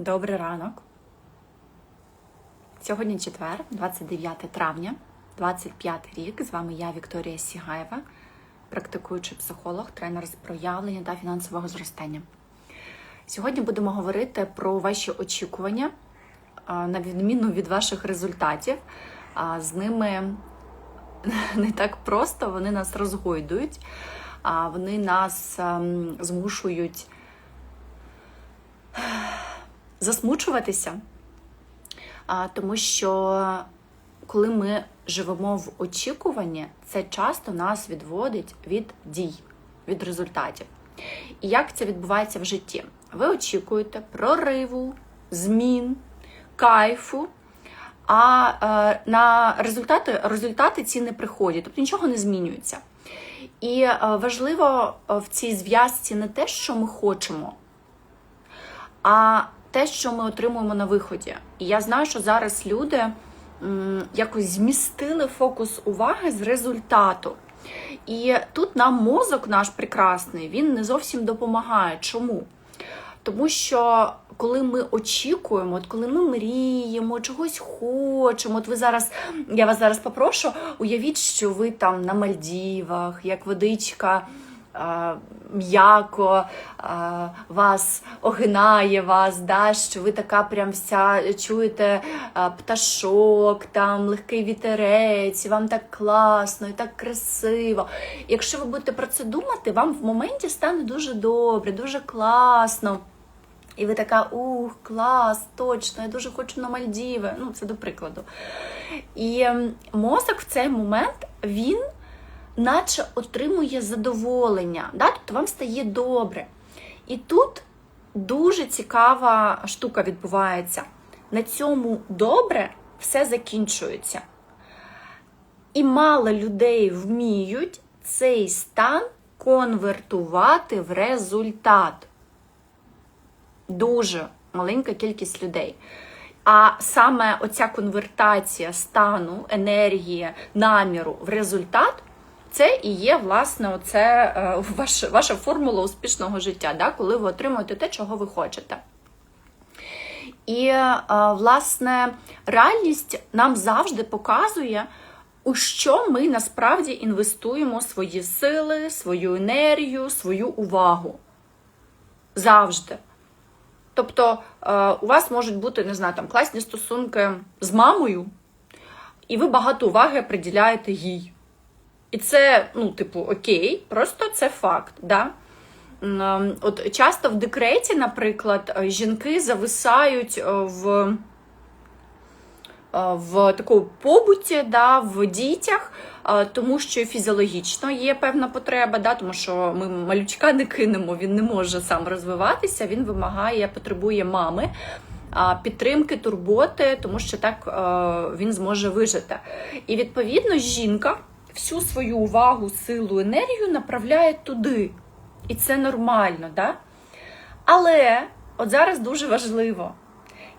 Добрий ранок. Сьогодні четвер, 29 травня, 25 рік. З вами я, Вікторія Сігаєва, практикуючий психолог, тренер з проявлення та фінансового зростання. Сьогодні будемо говорити про ваші очікування, на відміну від ваших результатів. З ними не так просто, вони нас розгойдують, вони нас ем, змушують засмучуватися, тому що коли ми живемо в очікуванні, це часто нас відводить від дій, від результатів. І як це відбувається в житті? Ви очікуєте прориву, змін, кайфу. А е, на результати результати ці не приходять, тобто нічого не змінюється. І е, важливо е, в цій зв'язці не те, що ми хочемо, а те, що ми отримуємо на виході. І я знаю, що зараз люди якось змістили фокус уваги з результату. І тут нам мозок наш прекрасний, він не зовсім допомагає. Чому? Тому що коли ми очікуємо, от коли ми мріємо, чогось хочемо, от ви зараз, я вас зараз попрошу, уявіть, що ви там на Мальдівах, як водичка. М'яко вас огинає вас, да, що ви така прям вся чуєте пташок, там легкий вітерець, вам так класно і так красиво. Якщо ви будете про це думати, вам в моменті стане дуже добре, дуже класно. І ви така, ух, клас, точно, я дуже хочу на Мальдіви. Ну, це до прикладу. І мозок в цей момент він наче отримує задоволення, да? тобто вам стає добре. І тут дуже цікава штука відбувається. На цьому добре все закінчується. І мало людей вміють цей стан конвертувати в результат дуже маленька кількість людей. А саме оця конвертація стану, енергії, наміру в результат. Це і є, власне, оце, е, ваш, ваша формула успішного життя, да? коли ви отримуєте те, чого ви хочете. І, е, власне, реальність нам завжди показує, у що ми насправді інвестуємо свої сили, свою енергію, свою увагу. Завжди. Тобто е, у вас можуть бути, не знаю, там класні стосунки з мамою, і ви багато уваги приділяєте їй. І це, ну, типу, окей, просто це факт. Да? От часто в декреті, наприклад, е, жінки зависають е, в, е, в такому побуті, да, в дітях, тому що фізіологічно є певна потреба, да, тому що ми малючка не кинемо, він не може сам розвиватися, він вимагає, потребує мами. Підтримки, турботи, тому що так він зможе вижити. І відповідно жінка всю свою увагу, силу, енергію направляє туди. І це нормально, да? Але от зараз дуже важливо,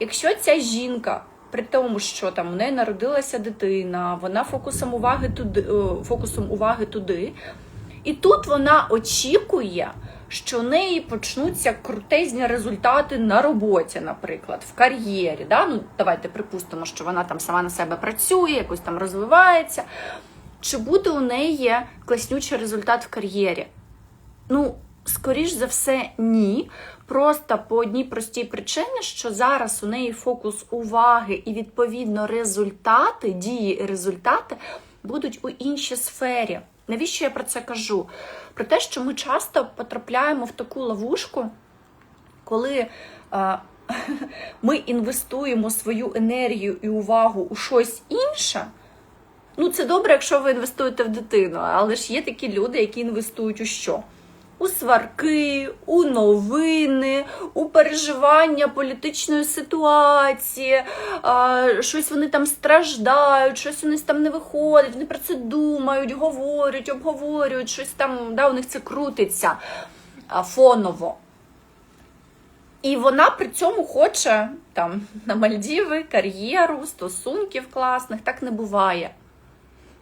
якщо ця жінка, при тому, що там у неї народилася дитина, вона фокусом уваги туди, фокусом уваги туди, і тут вона очікує, що в неї почнуться крутезні результати на роботі, наприклад, в кар'єрі. Да? Ну, давайте припустимо, що вона там сама на себе працює, якось там розвивається. Чи буде у неї класнючий результат в кар'єрі? Ну, скоріш за все, ні. Просто по одній простій причині, що зараз у неї фокус уваги і, відповідно, результати, дії і результати будуть у іншій сфері. Навіщо я про це кажу? Про те, що ми часто потрапляємо в таку ловушку, коли е, ми інвестуємо свою енергію і увагу у щось інше. Ну, це добре, якщо ви інвестуєте в дитину, але ж є такі люди, які інвестують у що? У сварки, у новини, у переживання політичної ситуації, а, щось вони там страждають, щось у них там не виходить, вони про це думають, говорять, обговорюють, щось там, да, у них це крутиться а, фоново. І вона при цьому хоче там на Мальдіви, кар'єру, стосунків класних, так не буває.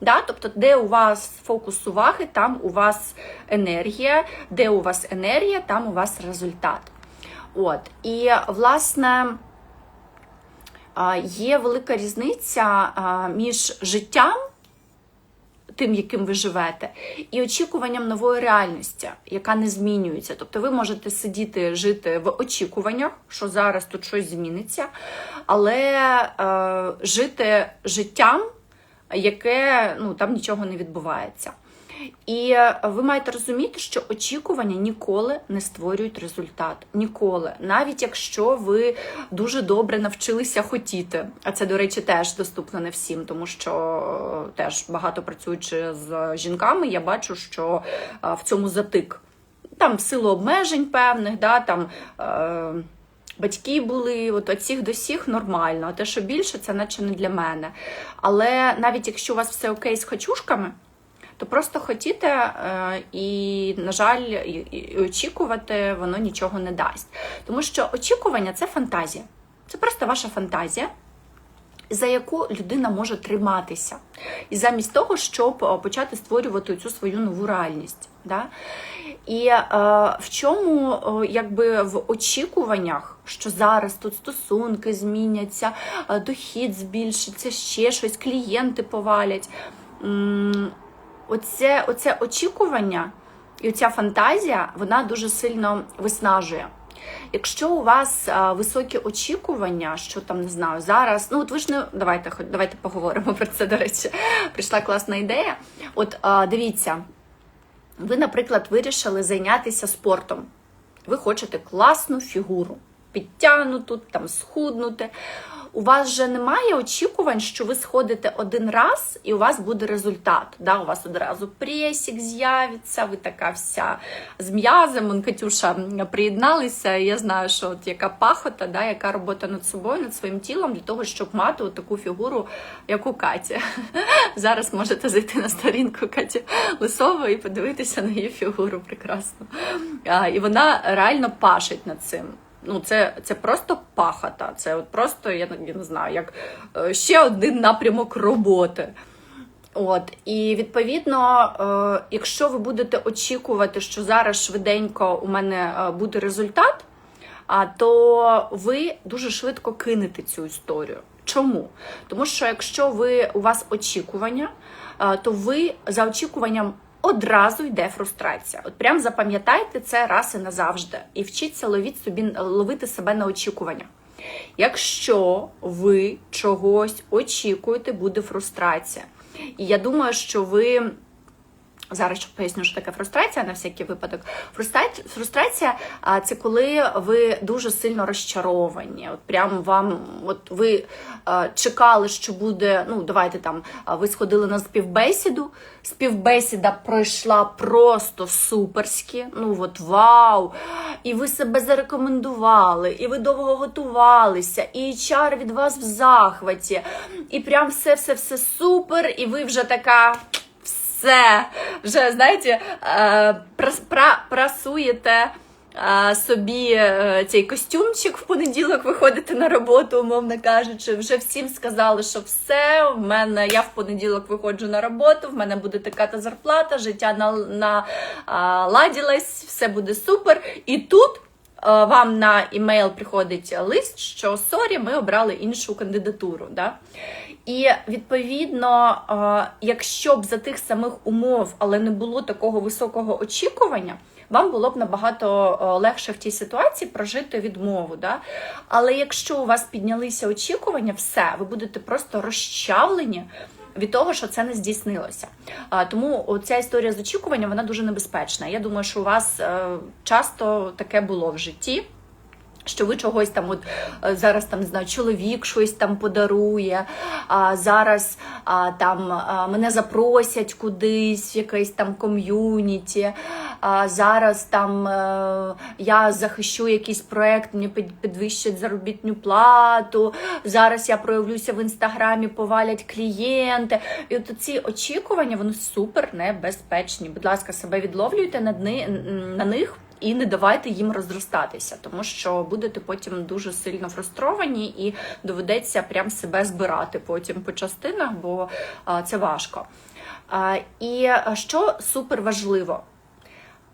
Да? Тобто, де у вас фокус уваги, там у вас енергія, де у вас енергія, там у вас результат. От. І, власне, є велика різниця між життям, тим, яким ви живете, і очікуванням нової реальності, яка не змінюється. Тобто ви можете сидіти, жити в очікуваннях, що зараз тут щось зміниться, але е, жити життям, яке ну, там нічого не відбувається. І е, ви маєте розуміти, що очікування ніколи не створюють результат. Ніколи. Навіть якщо ви дуже добре навчилися хотіти. А це, до речі, теж доступно не всім, тому що е, теж багато працюючи з жінками, я бачу, що е, в цьому затик. Там в силу обмежень певних, да, там. Е- Батьки були от від всіх до всіх нормально, а те, що більше, це наче не для мене. Але навіть якщо у вас все окей з хочушками, то просто хотіти е, і, на жаль, і очікувати воно нічого не дасть. Тому що очікування це фантазія. Це просто ваша фантазія, за яку людина може триматися. І замість того, щоб е, почати створювати цю свою нову реальність. Да? І е, в чому, е, якби в очікуваннях, що зараз тут стосунки зміняться, е, дохід збільшиться, ще щось, клієнти повалять. М, Оце, оце очікування і оця фантазія, вона дуже сильно виснажує. Якщо у вас а, високі очікування, що там не знаю, зараз, ну от ви ж не давайте давайте поговоримо про це. До речі, прийшла класна ідея. От а, дивіться, ви, наприклад, вирішили зайнятися спортом. Ви хочете класну фігуру, підтягнуту, там схуднути. У вас же немає очікувань, що ви сходите один раз і у вас буде результат. Да? У вас одразу пресік з'явиться, ви така вся з м'язом. Катюша приєдналися. Я знаю, що от яка пахота, да? яка робота над собою, над своїм тілом для того, щоб мати от таку фігуру, як у Каті. Зараз можете зайти на сторінку Каті Лисової і подивитися на її фігуру прекрасно. І вона реально пашить над цим. Ну, це це просто пахота. Це от просто, я, я не знаю, як е, ще один напрямок роботи. От, І відповідно, е, якщо ви будете очікувати, що зараз швиденько у мене е, буде результат, то ви дуже швидко кинете цю історію. Чому? Тому що якщо ви у вас очікування, то ви за очікуванням одразу йде фрустрація. От прям запам'ятайте це раз і назавжди. І вчіться ловіть собі, ловити себе на очікування. Якщо ви чогось очікуєте, буде фрустрація. І я думаю, що ви. Зараз ще поясню, що таке фрустрація на всякий випадок. Фрустрація, це коли ви дуже сильно розчаровані. От прям вам, от ви чекали, що буде. Ну, давайте там ви сходили на співбесіду. Співбесіда пройшла просто суперськи. Ну от вау! І ви себе зарекомендували, і ви довго готувалися, і чар від вас в захваті, і прям все, все, все супер, і ви вже така все вже знаєте, прасуєте собі е, цей костюмчик в понеділок виходите на роботу, умовно кажучи, вже всім сказали, що все, в мене я в понеділок виходжу на роботу, в мене буде така та зарплата, життя наладілось, все буде супер. І тут. Вам на імейл приходить лист, що сорі, ми обрали іншу кандидатуру. Да? І відповідно, якщо б за тих самих умов, але не було такого високого очікування, вам було б набагато легше в тій ситуації прожити відмову. Да? Але якщо у вас піднялися очікування, все, ви будете просто розчавлені. Від того, що це не здійснилося. Тому ця історія з очікуванням вона дуже небезпечна. Я думаю, що у вас е, часто таке було в житті. Що ви чогось там, от е, зараз там не знаю, чоловік щось там подарує, а зараз а, там а, мене запросять кудись, в якесь там ком'юніті. А зараз там а, е, я захищу якийсь проект, мені підвищать заробітну плату. Зараз я проявлюся в інстаграмі, повалять клієнти. І от ці очікування вони супер небезпечні. Будь ласка, себе відловлюйте на, на них. І не давайте їм розростатися, тому що будете потім дуже сильно фрустровані і доведеться прям себе збирати потім по частинах, бо це важко. І що супер важливо,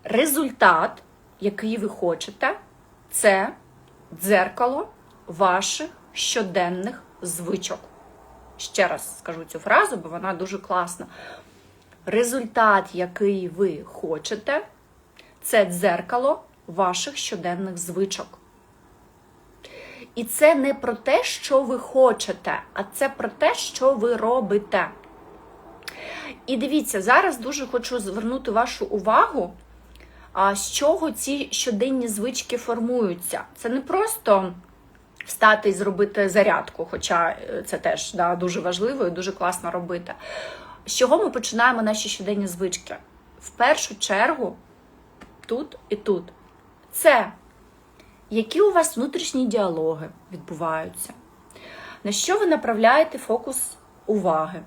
результат, який ви хочете, це дзеркало ваших щоденних звичок. Ще раз скажу цю фразу, бо вона дуже класна. Результат, який ви хочете, це дзеркало ваших щоденних звичок. І це не про те, що ви хочете, а це про те, що ви робите. І дивіться, зараз дуже хочу звернути вашу увагу, з чого ці щоденні звички формуються. Це не просто встати і зробити зарядку, хоча е, це теж да, дуже важливо і дуже класно робити. З чого ми починаємо наші щоденні звички? В першу чергу, тут і тут. Це які у вас внутрішні діалоги відбуваються, на що ви направляєте фокус уваги?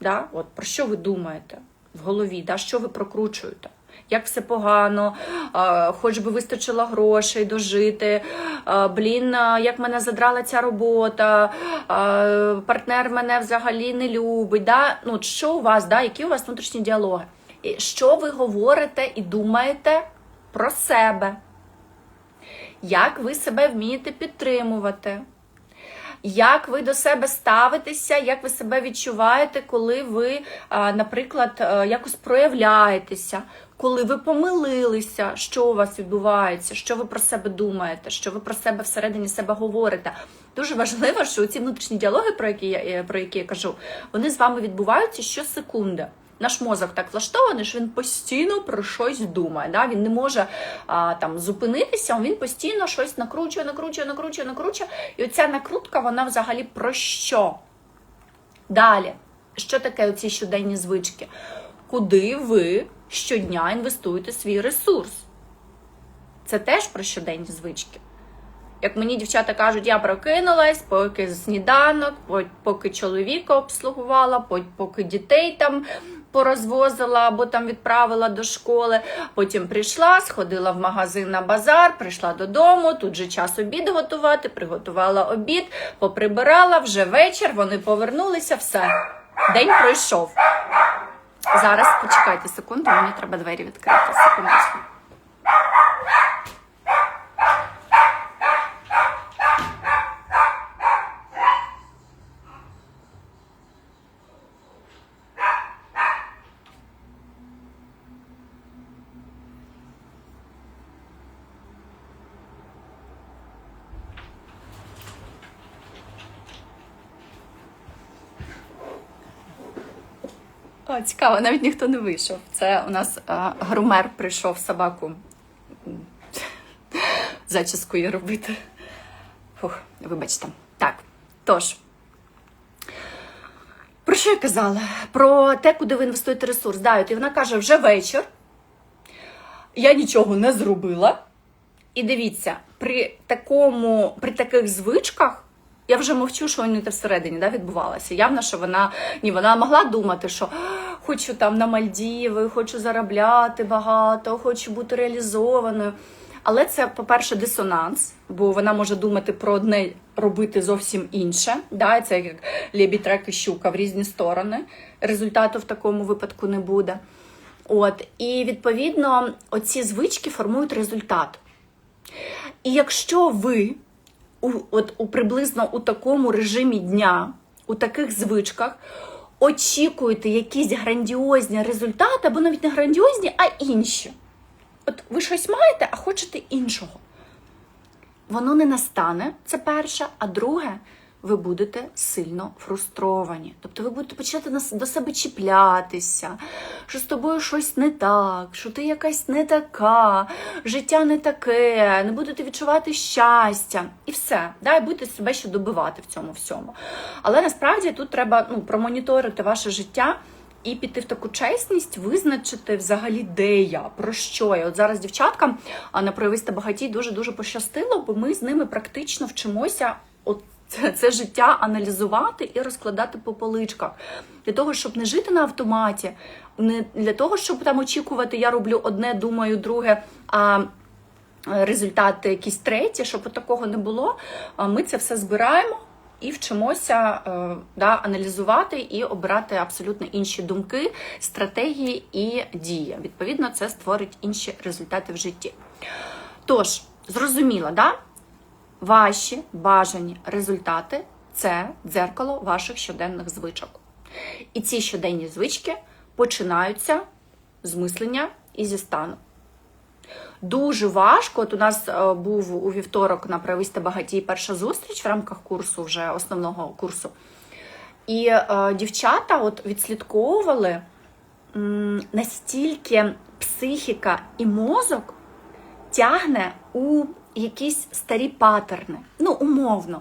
Да? От, Про що ви думаєте в голові, да? що ви прокручуєте? Як все погано, хоч би вистачило грошей дожити, блін, як мене задрала ця робота, партнер мене взагалі не любить. Да? Ну, що у вас, да? які у вас внутрішні діалоги? Що ви говорите і думаєте про себе? Як ви себе вмієте підтримувати? Як ви до себе ставитеся, як ви себе відчуваєте, коли ви, наприклад, якось проявляєтеся, коли ви помилилися, що у вас відбувається, що ви про себе думаєте, що ви про себе всередині себе говорите. Дуже важливо, що ці внутрішні діалоги, про які я е, про які я кажу, вони з вами відбуваються щосекунди. Наш мозок так влаштований, що він постійно про щось думає. Да? Він не може а, там зупинитися, він постійно щось накручує, накручує, накручує, накручує. І оця накрутка, вона взагалі про що? Далі, що таке оці щоденні звички? Куди ви щодня інвестуєте свій ресурс? Це теж про щоденні звички. Як мені дівчата кажуть, я прокинулась, поки сніданок, поки чоловіка обслугувала, поки дітей там порозвозила або там відправила до школи. Потім прийшла, сходила в магазин на базар, прийшла додому, тут же час обід готувати, приготувала обід, поприбирала, вже вечір, вони повернулися, все. День пройшов. Зараз почекайте секунду, мені треба двері відкрити. Секундочку. О, цікаво, навіть ніхто не вийшов. Це у нас а, грумер прийшов собаку м, зачіскою робити. Фух, вибачте. Так, тож. Про що я казала? Про те, куди ви інвестуєте ресурс. Да, і вона каже, вже вечір. Я нічого не зробила. І дивіться, при такому, при таких звичках я вже мовчу, що у неї всередині да, відбувалося. Явно, що вона ні, вона могла думати, що хочу там на Мальдіви, хочу заробляти багато, хочу бути реалізованою. Але це, по-перше, дисонанс, бо вона може думати про одне, робити зовсім інше. Да? Це як лебідь, рак і щука в різні сторони. Результату в такому випадку не буде. От, І відповідно оці звички формують результат. І якщо ви у, от, у приблизно у такому режимі дня, у таких звичках, очікуєте якісь грандіозні результати, або навіть не грандіозні, а інші. От ви щось маєте, а хочете іншого. Воно не настане, це перше, а друге, ви будете сильно фрустровані. Тобто ви будете почати до себе чіплятися, що з тобою щось не так, що ти якась не така, життя не таке, не будете відчувати щастя і все. Да, і будете себе ще добивати в цьому всьому. Але насправді тут треба ну, промоніторити ваше життя. І піти в таку чесність, визначити взагалі, де я, про що я. От зараз дівчаткам на проявиста багатій дуже-дуже пощастило, бо ми з ними практично вчимося от це, це життя аналізувати і розкладати по поличках. Для того, щоб не жити на автоматі, не для того, щоб там очікувати, я роблю одне, думаю, друге. а Результати якісь треті, щоб такого не було, ми це все збираємо і вчимося е, да, аналізувати і обирати абсолютно інші думки, стратегії і дії. Відповідно, це створить інші результати в житті. Тож, зрозуміло, да? Ваші бажані результати це дзеркало ваших щоденних звичок. І ці щоденні звички починаються з мислення і зі стану. Дуже важко. От у нас е, був у вівторок на прависте багатій перша зустріч в рамках курсу, вже основного курсу. І е, дівчата от відслідковували м, настільки психіка і мозок тягне у якісь старі патерни. Ну, умовно.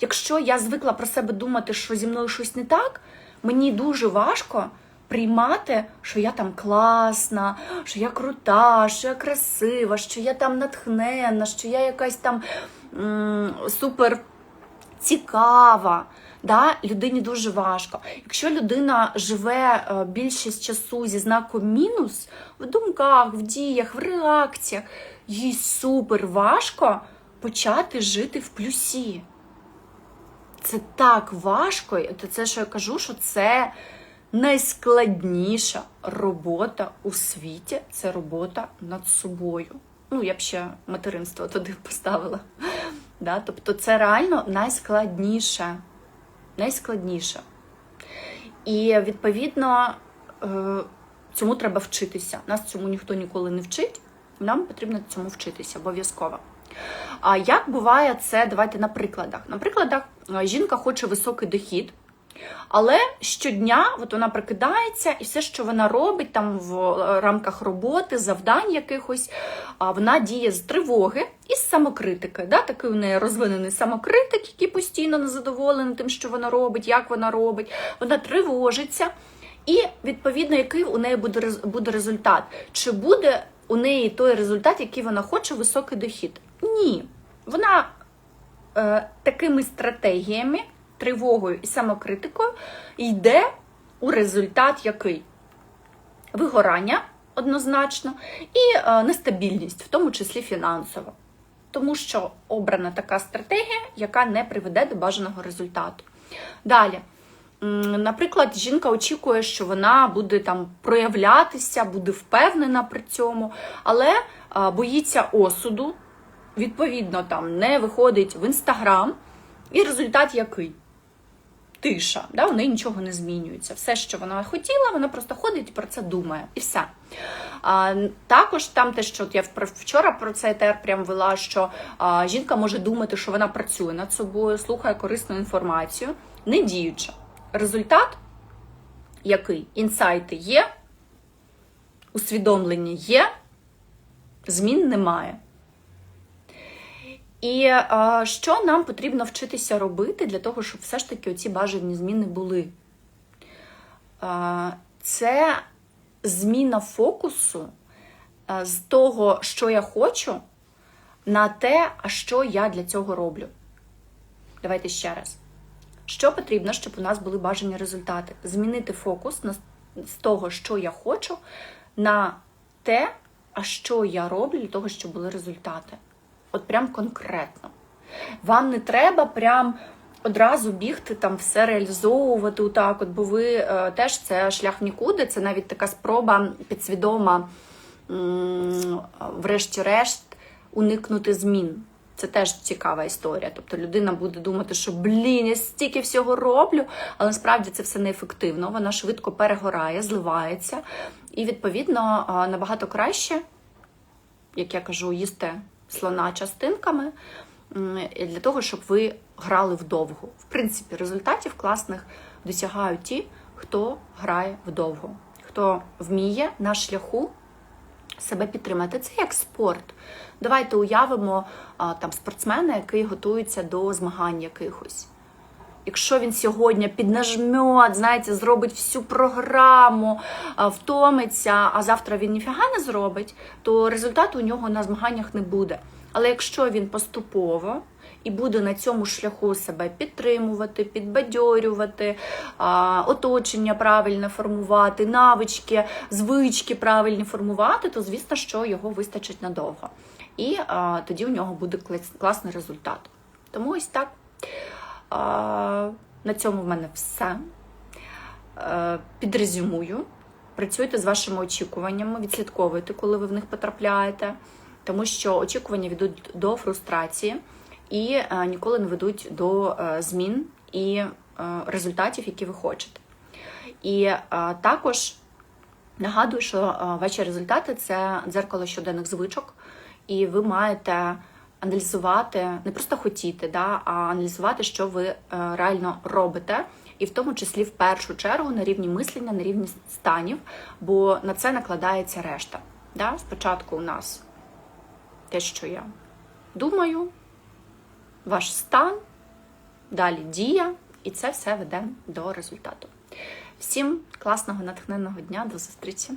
Якщо я звикла про себе думати, що зі мною щось не так, мені дуже важко приймати, що я там класна, що я крута, що я красива, що я там натхненна, що я якась там м- супер цікава. Да? Людині дуже важко. Якщо людина живе е, більшість часу зі знаком мінус в думках, в діях, в реакціях, їй супер важко почати жити в плюсі. Це так важко, і це, що я кажу, що це найскладніша робота у світі це робота над собою. Ну, я б ще материнство туди поставила. Да? Тобто це реально найскладніше. Найскладніше. І відповідно е, цьому треба вчитися. Нас цьому ніхто ніколи не вчить. Нам потрібно цьому вчитися обов'язково. А як буває це? Давайте на прикладах. На прикладах е, жінка хоче високий дохід, але щодня от вона прикидається, і все, що вона робить там в е, рамках роботи, завдань якихось, вона діє з тривоги і з самокритики. Да? Такий у неї розвинений самокритик, який постійно незадоволений тим, що вона робить, як вона робить. Вона тривожиться. І відповідно, який у неї буде буде результат? Чи буде у неї той результат, який вона хоче, високий дохід? Ні. Вона е, такими стратегіями, тривогою і самокритикою йде у результат який? Вигорання однозначно, і е, нестабільність, в тому числі фінансова. Тому що обрана така стратегія, яка не приведе до бажаного результату. Далі. Наприклад, жінка очікує, що вона буде там проявлятися, буде впевнена при цьому, але боїться осуду, відповідно, там не виходить в інстаграм, і результат який? Тиша, да? у неї нічого не змінюється. Все, що вона хотіла, вона просто ходить і про це думає, і все. А, також там те, що от я вчора про це етер прям вела, що а, жінка може думати, що вона працює над собою, слухає корисну інформацію, не діюча. Результат який? Інсайти є, усвідомлення є, змін немає. І а, що нам потрібно вчитися робити для того, щоб все ж таки оці бажані зміни були? А, це зміна фокусу з того, що я хочу, на те, а що я для цього роблю. Давайте ще раз. Що потрібно, щоб у нас були бажані результати? Змінити фокус на, з того, що я хочу, на те, а що я роблю для того, щоб були результати. От прям конкретно. Вам не треба прям одразу бігти там все реалізовувати отак, от, бо ви е, теж це шлях нікуди, це навіть така спроба підсвідома, врешті-решт, уникнути змін. Це теж цікава історія. Тобто людина буде думати, що блін, я стільки всього роблю, але насправді це все неефективно. Вона швидко перегорає, зливається. І, відповідно, набагато краще, як я кажу, їсти слона частинками для того, щоб ви грали вдовго. В принципі, результатів класних досягають ті, хто грає вдовго, хто вміє на шляху себе підтримати. Це як спорт. Давайте уявимо там спортсмена, який готується до змагань якихось. Якщо він сьогодні піднажмет, знаєте, зробить всю програму, втомиться, а завтра він ніфіга не зробить, то результату у нього на змаганнях не буде. Але якщо він поступово і буде на цьому шляху себе підтримувати, підбадьорювати, оточення правильне формувати, навички, звички правильні формувати, то звісно, що його вистачить надовго. І тоді у нього буде класний результат. Тому ось так. На цьому в мене все. Е, Підрезюмую. Працюйте з вашими очікуваннями, відслідковуйте, коли ви в них потрапляєте, тому що очікування ведуть до фрустрації. і е, ніколи не ведуть до е, змін і результатів, які ви хочете. І також нагадую, що ваші результати це дзеркало щоденних звичок, і ви маєте аналізувати, не просто хотіти, да, а аналізувати, що ви е, реально робите, і в тому числі в першу чергу на рівні мислення, на рівні станів, бо на це накладається решта. Да? Спочатку у нас те, що я думаю, ваш стан, далі дія, і це все веде до результату. Всім класного натхненного дня, до зустрічі!